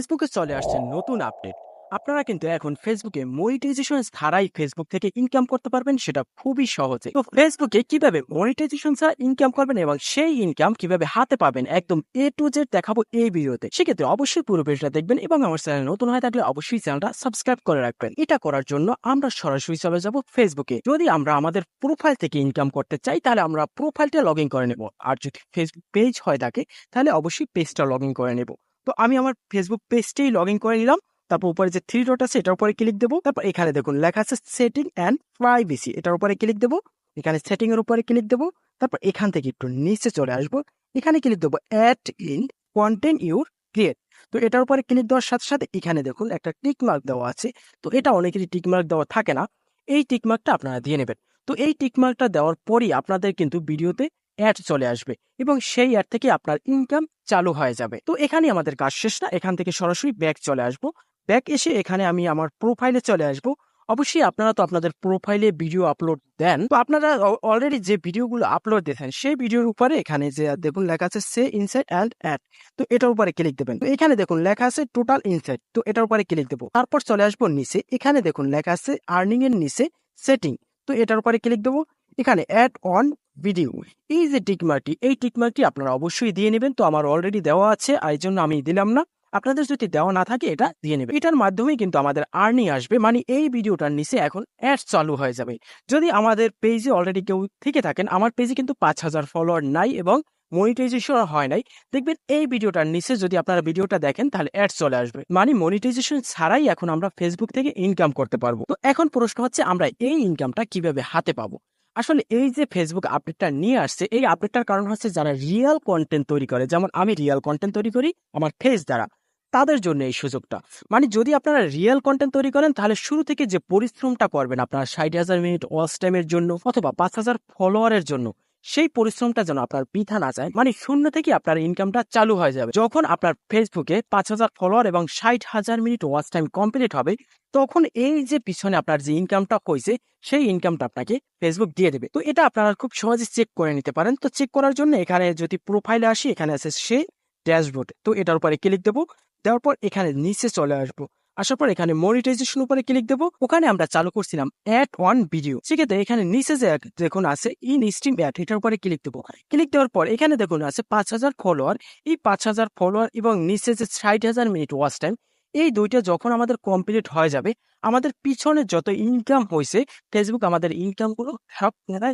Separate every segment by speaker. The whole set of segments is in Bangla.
Speaker 1: ফেসবুকে চলে আসছে নতুন আপডেট। আপনারা কিন্তু এখন ফেসবুকে মনিটাইজেশন ছাড়াই ফেসবুক থেকে ইনকাম করতে পারবেন, সেটা খুবই সহজে। তো ফেসবুকে কীভাবে মনিটাইজেশন ছাড়া ইনকাম করবেন এবং সেই ইনকাম কীভাবে হাতে পাবেন, একদম এ টু জেড দেখাবো এই ভিডিওতে। সেক্ষেত্রে অবশ্যই পুরো ভিডিওটা দেখবেন এবং আমার চ্যানেল নতুন হয়ে থাকলে অবশ্যই চ্যানেলটা সাবস্ক্রাইব করে রাখবেন। এটা করার জন্য আমরা সরাসরি চলে যাব ফেসবুকে যদি আমরা আমাদের প্রোফাইল থেকে ইনকাম করতে চাই, তাহলে আমরা প্রোফাইলটা লগ ইন করে নেব। আর যদি ফেসবুক পেজ হয় থাকে, তাহলে অবশ্যই পেজটা লগ ইন করে নেব। তো আমি আমার ফেসবুক পেজটাই লগ ইন করে নিলাম। তারপর উপরে যে থ্রি ডট আছে, এটার উপরে ক্লিক দেবো। তারপর এখানে দেখুন, লেখা আছে সেটিং অ্যান্ড প্রাইভেসি এটার উপরে ক্লিক দেবো। এখানে সেটিং এর উপরে ক্লিক দেবো। তারপর এখান থেকে একটু নিচে চলে আসব। এখানে ক্লিক দেবো at in content your create তো এটার উপরে ক্লিক দেওয়ার সাথে সাথে এখানে দেখুন, একটা টিক মার্ক দেওয়া আছে। তো এটা অনেকেরই টিক মার্ক দেওয়া থাকে না। এই টিক মার্কটা আপনারা দিয়ে নেবেন। তো এই টিক মার্কটা দেওয়ার পরই আপনাদের কিন্তু ভিডিওতে অ্যাড চলে আসবে এবং সেই অ্যাড থেকে আপনার ইনকাম চালু হয়ে যাবে। তো এখানে আমাদের কাজ শেষ না, এখান থেকে সরাসরি ব্যাক চলে আসব। ব্যাক এসে এখানে আমি আমার প্রোফাইলে চলে আসব। অবশ্যই আপনারা তো আপনাদের প্রোফাইলে ভিডিও আপলোড দেন। তো আপনারা অলরেডি যে ভিডিওগুলো আপলোড দিয়েছেন, সেই ভিডিওর উপরে এখানে যে দেখুন, লেখা আছে সে ইনসাইট অ্যান্ড অ্যাড তো এটার উপরে ক্লিক দেবেন। তো এখানে দেখুন, লেখা আছে টোটাল ইনসাইট তো এটার উপরে ক্লিক দেবো। তারপর চলে আসব নিচে। এখানে দেখুন, লেখা আছে আর্নিং এর নিচে সেটিং তো এটার উপরে ক্লিক দেবো। এখানে অ্যাড অন ভিডিও এই যে টিকমার্কটি এই টিকমার্কটি আপনারা অবশ্যই দিয়ে নেবেন। তো আমার অলরেডি দেওয়া আছে এই জন্য আমি দিলাম না। আপনাদের যদি দেওয়া না থাকে, এটা দিয়ে নেবে এটার মাধ্যমেই কিন্তু আমাদের আর্নিং আসবে। মানে এই ভিডিওটার নিচে এখন অ্যাড চালু হয়ে যাবে। যদি আমাদের পেজে অলরেডি কেউ থেকে থাকেন, আমার পেজে কিন্তু পাঁচ হাজার ফলোয়ার নাই এবং মনিটাইজেশন হয় নাই। দেখবেন এই ভিডিওটার নিচে যদি আপনারা ভিডিওটা দেখেন, তাহলে অ্যাড চলে আসবে। মানে মনিটাইজেশন ছাড়াই এখন আমরা ফেসবুক থেকে ইনকাম করতে পারব। তো এখন প্রশ্ন হচ্ছে, আমরা এই ইনকামটা কীভাবে হাতে পাবো? আসলে এই যে ফেসবুক আপডেটটা নিয়ে আসছে, এই আপডেটটার কারণ হচ্ছে যারা রিয়েল কন্টেন্ট তৈরি করে, যেমন আমি রিয়েল কন্টেন্ট তৈরি করি, আমার ফেস দ্বারা, তাদের জন্য এই সুযোগটা। মানে যদি আপনারা রিয়েল কন্টেন্ট তৈরি করেন, তাহলে শুরু থেকে যে পরিশ্রমটা করবেন আপনার ষাট হাজার মিনিট ওয়াচ টাইমের জন্য অথবা পাঁচ হাজার ফলোয়ারের জন্য সেই পরিশ্রমটা যেন আপনার পিঠা না যায় মানে শূন্য থেকে আপনার ইনকামটা চালু হয়ে যাবে। যখন আপনার ফেসবুকে পাঁচ হাজার ফলোয়ার এবং ষাট হাজার মিনিট ওয়াচ টাইম কমপ্লিট হবে, তখন এই যে পিছনে আপনার যে ইনকামটা হয়েছে, সেই ইনকামটা আপনাকে ফেসবুক দিয়ে দেবে। তো এটা আপনারা খুব সহজে চেক করে নিতে পারেন। তো চেক করার জন্য এখানে যদি প্রোফাইলে আসি, এখানে আছে সে ড্যাশবোর্ড তো এটার উপরে ক্লিক দেবো, দেওয়ার পর এখানে নিচে চলে আসব। আসার পর এখানে মনিটাইজেশন উপরে ক্লিক দেবো। ওখানে আমরা চালু করছিলাম অ্যাড ওয়ান ভিডিও সেক্ষেত্রে এখানে নিচে যে দেখুন আছে ইন স্ট্রিম অ্যাড এটার উপরে ক্লিক দেবো। ক্লিক দেওয়ার পর এখানে দেখুন আছে পাঁচ হাজার ফলোয়ার এই পাঁচ হাজার ফলোয়ার এবং নিচে যে ষাট হাজার মিনিট ওয়াচ টাইম এই দুইটা যখন আমাদের কমপ্লিট হয়ে যাবে, আমাদের পিছনে যত ইনকাম হয়েছে ফেসবুক আমাদের ইনকামগুলো সব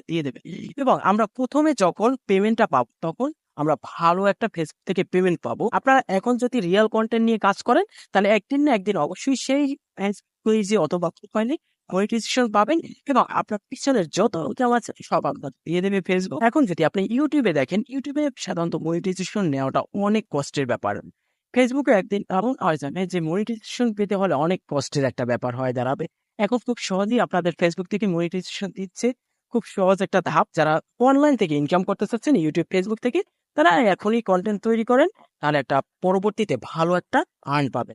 Speaker 1: দিয়ে দেবে। এবং আমরা প্রথমে যখন পেমেন্টটা পাবো, তখন আমরা ভালো একটা ফেসবুক থেকে পেমেন্ট পাবো। আপনারা এখন যদি রিয়েল কন্টেন্ট নিয়ে কাজ করেন, তাহলে একদিন না একদিন অবশ্যই সেই পেজে অথবা প্রোফাইলে মনিটাইজেশন পাবেন এবং আপনার পিছনের যত ইনকাম আছে, সব আপনার দিয়ে দেবে ফেসবুক এখন যদি আপনি ইউটিউবে দেখেন ইউটিউবে সাধারণত মনিটাইজেশন নেওয়াটা অনেক কষ্টের ব্যাপার। ফেসবুকে একদিন এমন হয় জানে যে মনিটাইজেশন পেতে হলে অনেক কষ্টের একটা ব্যাপার হয় দাঁড়াবে। এখন খুব সহজেই আপনাদের ফেসবুক থেকে মনিটাইজেশন দিচ্ছে। খুব সহজ একটা ধাপ। যারা অনলাইন থেকে ইনকাম করতে চাচ্ছেন ইউটিউব ফেসবুক থেকে, তারা এখনই কন্টেন্ট তৈরি করেন, তাহলে একটা পরবর্তীতে ভালো একটা আর্ন পাবেন।